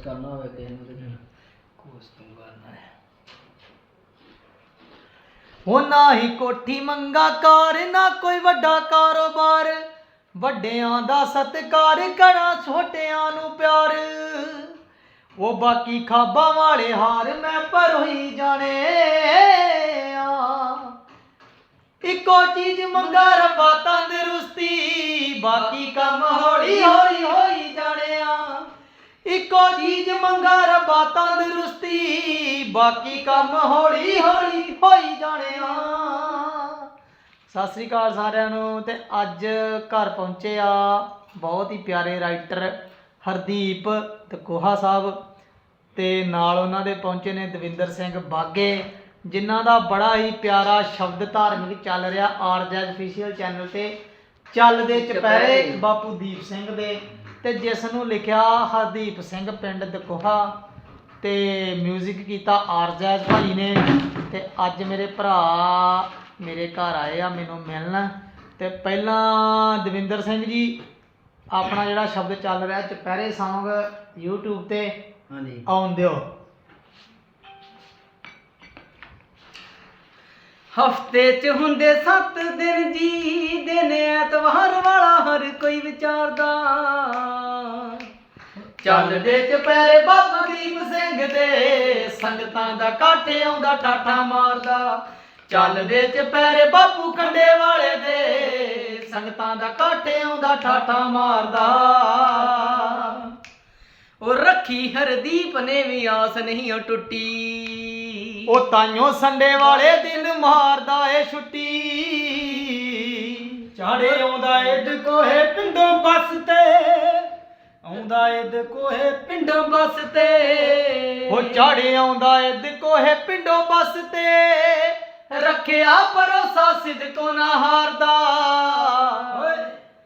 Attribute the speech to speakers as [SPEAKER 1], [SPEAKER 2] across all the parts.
[SPEAKER 1] ਕਰਨਾ ਹੋਵੇ ਤੇ ਫਿਰ ਕੋਸ ਤੂੰ ਕਰਨਾ ਹੈ।
[SPEAKER 2] ਉਹ ਨਾ ਹੀ ਕੋਠੀ ਮੰਗਾ ਕਾਰ ਨਾ ਕੋਈ ਵੱਡਾ ਕਾਰੋਬਾਰ। ਵੱਡਿਆਂ ਦਾ ਸਤਿਕਾਰ ਕਰਾਂ ਛੋਟਿਆਂ ਨੂੰ ਪਿਆਰ। ਉਹ ਬਾਕੀ ਖਾਬਾਂ ਵਾਲੇ ਹਾਰ ਮੈਂ ਪਰੋਈ ਜਾਣੇ ਆ। ਇੱਕੋ ਚੀਜ਼ ਮੰਗਾ ਰੱਬਾ ਤੰਦਰੁਸਤੀ ਬਾਕੀ ਕੰਮ ਹੌਲੀ ਹੌਲੀ ਹੋਈ ਜਾਣਿਆ ਇੱਕੋ ਚੀਜ਼ ਮੰਗਾ ਰੱਬਾ ਤੰਦਰੁਸਤੀ ਬਾਕੀ ਕੰਮ ਹੌਲੀ ਹੌਲੀ ਹੋਈ ਜਾਣਿਆ। ਸਤਿ ਸ੍ਰੀ ਅਕਾਲ ਸਾਰਿਆਂ ਨੂੰ ਤੇ ਅੱਜ ਘਰ ਪਹੁੰਚੇ ਆ ਬਹੁਤ ਹੀ ਪਿਆਰੇ ਰਾਈਟਰ ਹਰਦੀਪ ਤਕੋਹਾ ਸਾਹਿਬ ਤੇ ਨਾਲ ਉਹਨਾਂ ਦੇ ਪਹੁੰਚੇ ਨੇ ਦਵਿੰਦਰ ਸਿੰਘ ਬਾਗੇ ਜਿਨ੍ਹਾਂ ਦਾ ਬੜਾ ਹੀ ਪਿਆਰਾ ਸ਼ਬਦ ਧਾਰਮਿਕ ਚੱਲ ਰਿਹਾ ਆਰਜੈਜ ਅਫੀਸ਼ੀਅਲ ਚੈਨਲ ਤੇ। ਚੱਲਦੇ ਚੁਪਹਿਰੇ। ਬਾਪੂ ਦੀਪ ਸਿੰਘ ਦੇ। ਤੇ ਜਿਸ ਨੂੰ ਲਿਖਿਆ ਹਰਦੀਪ ਸਿੰਘ ਪਿੰਡ ਦਕੋਹਾ ਤੇ 뮤직 ਕੀਤਾ ਆਰਜੈਜ ਭਾਈ ਨੇ ਤੇ ਅੱਜ ਮੇਰੇ ਭਰਾ ਮੇਰੇ ਘਰ ਆਏ ਆ ਮੈਨੂੰ ਮਿਲਣ ਤੇ ਪਹਿਲਾਂ ਦਵਿੰਦਰ ਸਿੰਘ ਜੀ ਆਪਣਾ ਜਿਹੜਾ ਸ਼ਬਦ ਚੱਲ ਰਿਹਾ ਚੁਪਹਿਰੇ Song YouTube ਤੇ
[SPEAKER 1] ਹਾਂਜੀ।
[SPEAKER 2] ਆਉਣ ਦਿਓ।
[SPEAKER 1] ਹਫ਼ਤੇ ਚ ਹੁੰਦੇ 7 ਦਿਨ ਜੀ ਦਿਨ, ਐਤਵਾਰ ਵਾਲਾ ਹਰ ਕੋਈ ਵਿਚਾਰਦਾ।
[SPEAKER 2] ਚੱਲਦੇ ਪੈਰੇ ਬਾਬਾ ਦੀਪ ਸਿੰਘ ਦੇ, ਸੰਗਤਾਂ ਦਾ ਕਾਠੇ ਆਉਂਦਾ, ਠਾਠਾ ਮਾਰਦਾ। ਚੱਲਦੇ ਪੈਰੇ ਬਾਪੂ ਕੰਡੇ ਵਾਲੇ ਦੇ, ਸੰਗਤਾਂ ਦਾ ਕਾਠੇ ਆਉਂਦਾ, ਠਾਠਾ ਮਾਰਦਾ।
[SPEAKER 1] ਉਹ ਰੱਖੀ ਹਰਦੀਪ ਨੇ ਵੀ ਆਸ ਨਹੀਂ ਉਹ ਟੁੱਟੀ।
[SPEAKER 2] ਉਹ ਤਾਈਓ ਸੰਡੇ ਵਾਲੇ ਦਿਨ ਮਾਰਦਾ ਏ ਛੁੱਟੀ। ਚਾੜੇ ਆਉਂਦਾ ਏ ਕੋਹੇ ਪਿੰਡੋਂ ਬੱਸ ਤੇ। ਆਉਂਦਾ ਏ ਕੋਹੇ
[SPEAKER 1] ਪਿੰਡੋਂ ਬੱਸ ਤੇ।
[SPEAKER 2] ਉਹ ਚਾੜੇ ਆਉਂਦਾ ਏ ਕੋਹੇ ਪਿੰਡੋਂ ਬੱਸ ਤੇ। ਰੱਖਿਆ ਭਰੋਸਾ ਸਿਦਕੋ ਨਾ ਹਾਰਦਾ।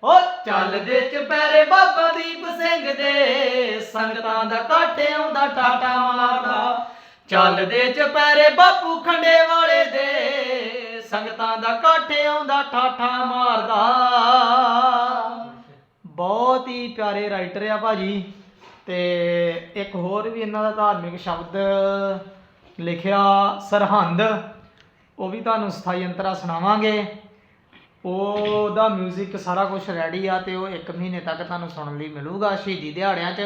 [SPEAKER 2] ਓ ਚੱਲਦੇ ਚੁਪਹਿਰੇ ਬਾਬਾ ਦੀਪ ਸਿੰਘ ਦੇ। ਸੰਗਤਾਂ ਦਾ ਕਾਠੇ ਆਉਂਦਾ ਟਾਟਾ ਮਾਰਦਾ। ਚੱਲਦੇ ਚੁਪਹਿਰੇ ਬਾਪੂ ਖੰਡੇ ਵਾਲੇ ਦੇ, ਸੰਗਤਾਂ ਦਾ ਕਾਠੇ ਆਉਂਦਾ, ਠਾਠਾ ਮਾਰਦਾ। ਬਹੁਤ ਹੀ ਪਿਆਰੇ ਰਾਈਟਰ ਆ ਭਾਜੀ। ਤੇ ਇੱਕ ਹੋਰ ਵੀ ਇਹਨਾਂ ਦਾ ਧਾਰਮਿਕ ਸ਼ਬਦ ਲਿਖਿਆ, ਸਰਹੰਦ। ਉਹ ਵੀ ਤੁਹਾਨੂੰ ਸਥਾਈ ਅੰਤਰਾ ਸੁਣਾਵਾਂਗੇ। ਉਹਦਾ 뮤직 ਸਾਰਾ ਕੁਝ ਰੈਡੀ ਆ ਤੇ ਉਹ 1 ਮਹੀਨੇ ਤੱਕ ਤੁਹਾਨੂੰ ਸੁਣਨ ਲਈ ਮਿਲੂਗਾ ਸ਼ਹੀਦੀ ਦਿਹਾੜਿਆਂ 'ਚ।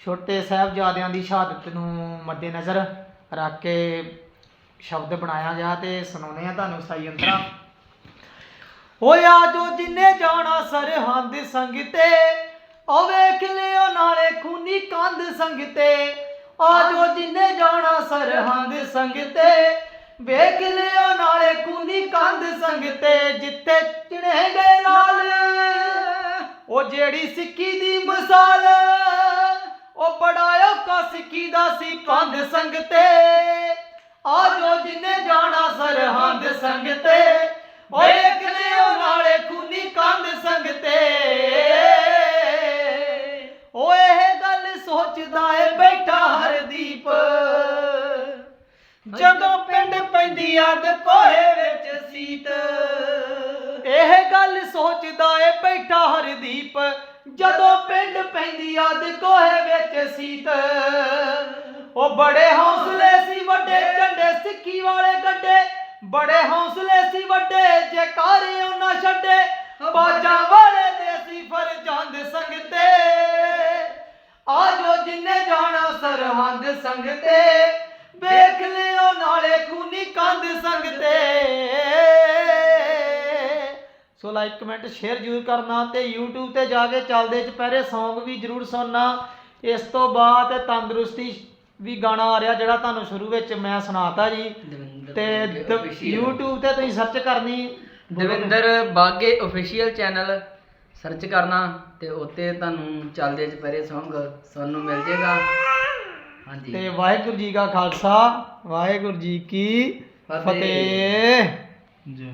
[SPEAKER 2] ਛੋਟੇ ਸਾਹਿਬਜ਼ਾਦਿਆਂ ਦੀ ਸ਼ਹਾਦਤ ਨੂੰ ਮੱਦੇਨਜ਼ਰ ਰੱਖ ਕੇ ਸ਼ਬਦ ਬਣਾਇਆ ਗਿਆ ਤੇ ਸੁਣਾਉਣੇ ਆ ਤੁਹਾਨੂੰ ਸਥਾਈ ਅੰਤਰਾ। ਹੋਇਆ ਆਜੋ ਜਿੰਨੇ ਜਾਣਾ ਸਰਹੰਦ ਸੰਗ ਤੇ ਵੇਖ ਲਿਓ ਨਾਲੇ ਖੂਨੀ ਕੰਧ ਸੰਗ ਤੇ ਜਿੰਨੇ ਜਾਣਾ ਸਰਹੰਦ ਸੰਗ ਵੇਖ ਲਿਓ ਨਾਲੇ ਖੂਨੀ ਕੰਧ ਸੰਗ ਜਿੱਤੇ ਚਿਣੇ ਗਏ ਨਾਲ ਉਹ ਜਿਹੜੀ ਸਿੱਕੀ ਦੀ ਮਿਸਾਲ। ਉਹ ਬੜਾ ਔਕਾ ਸਿੱਖੀ ਦਾ ਸੀ ਪੰਧ ਸੰਗ ਤੇ ਆ ਜੋ ਜਿੰਨੇ ਜਾਣਾ ਸਰਹੰਦ ਸੰਗ ਤੇ ਓਏ ਕਿਲਿਓ ਨਾਲੇ ਖੂਨੀ ਕੰਧ ਸੰਗ ਤੇ ਓਏ ਇਹ ਗੱਲ ਸੋਚਦਾ ਏ ਬੈਠਾ ਹਰਦੀਪ। ਜਦੋਂ ਪਿੰਡ ਪੈਂਦੀ ਅੱਧ ਕੋਹੇ ਵਿੱਚ ਸੀਤ। ਇਹ ਗੱਲ ਸੋਚਦਾ ਏ ਬੈਠਾ ਹਰਦੀਪ। ਜਦੋਂ ਪਿੰਡ ਪੈਂਦੀ ਅੱਧ ਕੋਹੇ ਵਿੱਚ ਸੀਤ। ਉਹ ਬੜੇ ਹੌਸਲੇ ਸੀ ਵੱਡੇ ਝੰਡੇ ਸਿੱਕੀ ਵਾਲੇ ਗੱਡੇ। ਬੜੇ ਹੌਸਲੇ ਸੀ ਵੱਡੇ ਜੇ ਉਹਨਾਂ ਛੱਡੇ। ਬਾਜਾਂ ਵਾਲੇ ਦੇ ਫਰਜੰਦ ਸੰਗ ਤੇ ਆ ਜੋ ਜਿੰਨੇ ਜਾਣਾ ਸਰਹੰਦ ਸੰਗ ਤੇ ਵੇਖ ਲਿਓ ਨਾਲੇ ਖੂਨੀ ਕੰਧ ਸੰਗਤੇ। ਸੋ ਲਾਈਕ ਕਮੈਂਟ ਸ਼ੇਅਰ ਜ਼ਰੂਰ ਕਰਨਾ ਤੇ YouTube ਤੇ ਜਾ ਕੇ ਚੱਲਦੇ ਚੁਪਹਿਰੇ Song ਵੀ ਜ਼ਰੂਰ ਸੁਣਨਾ ਇਸ ਤੋਂ ਬਾਅਦ ਤੰਦਰੁਸਤੀ ਵੀ ਗਾਣਾ ਆ ਰਿਹਾ ਜਿਹੜਾ ਤੁਹਾਨੂੰ ਸ਼ੁਰੂ ਵਿੱਚ ਮੈਂ ਸੁਣਾਤਾ ਜੀ ਤੇ। YouTube ਤੇ ਤੁਸੀਂ ਸਰਚ ਕਰਨੀ
[SPEAKER 1] Davinder Bagge official channel search ਕਰਨਾ ਤੇ ਉੱਤੇ ਤੁਹਾਨੂੰ ਚੱਲਦੇ ਚਪਰੇ Song ਸੁਣਨ ਨੂੰ ਮਿਲ ਜੇਗਾ ਹਾਂਜੀ
[SPEAKER 2] ਤੇ ਵਾਹਿਗੁਰੂ ਜੀ ਕਾ ਖਾਲਸਾ ਵਾਹਿਗੁਰੂ ਜੀ ਕੀ
[SPEAKER 1] ਫਤਿਹ।
[SPEAKER 2] ਜੈ।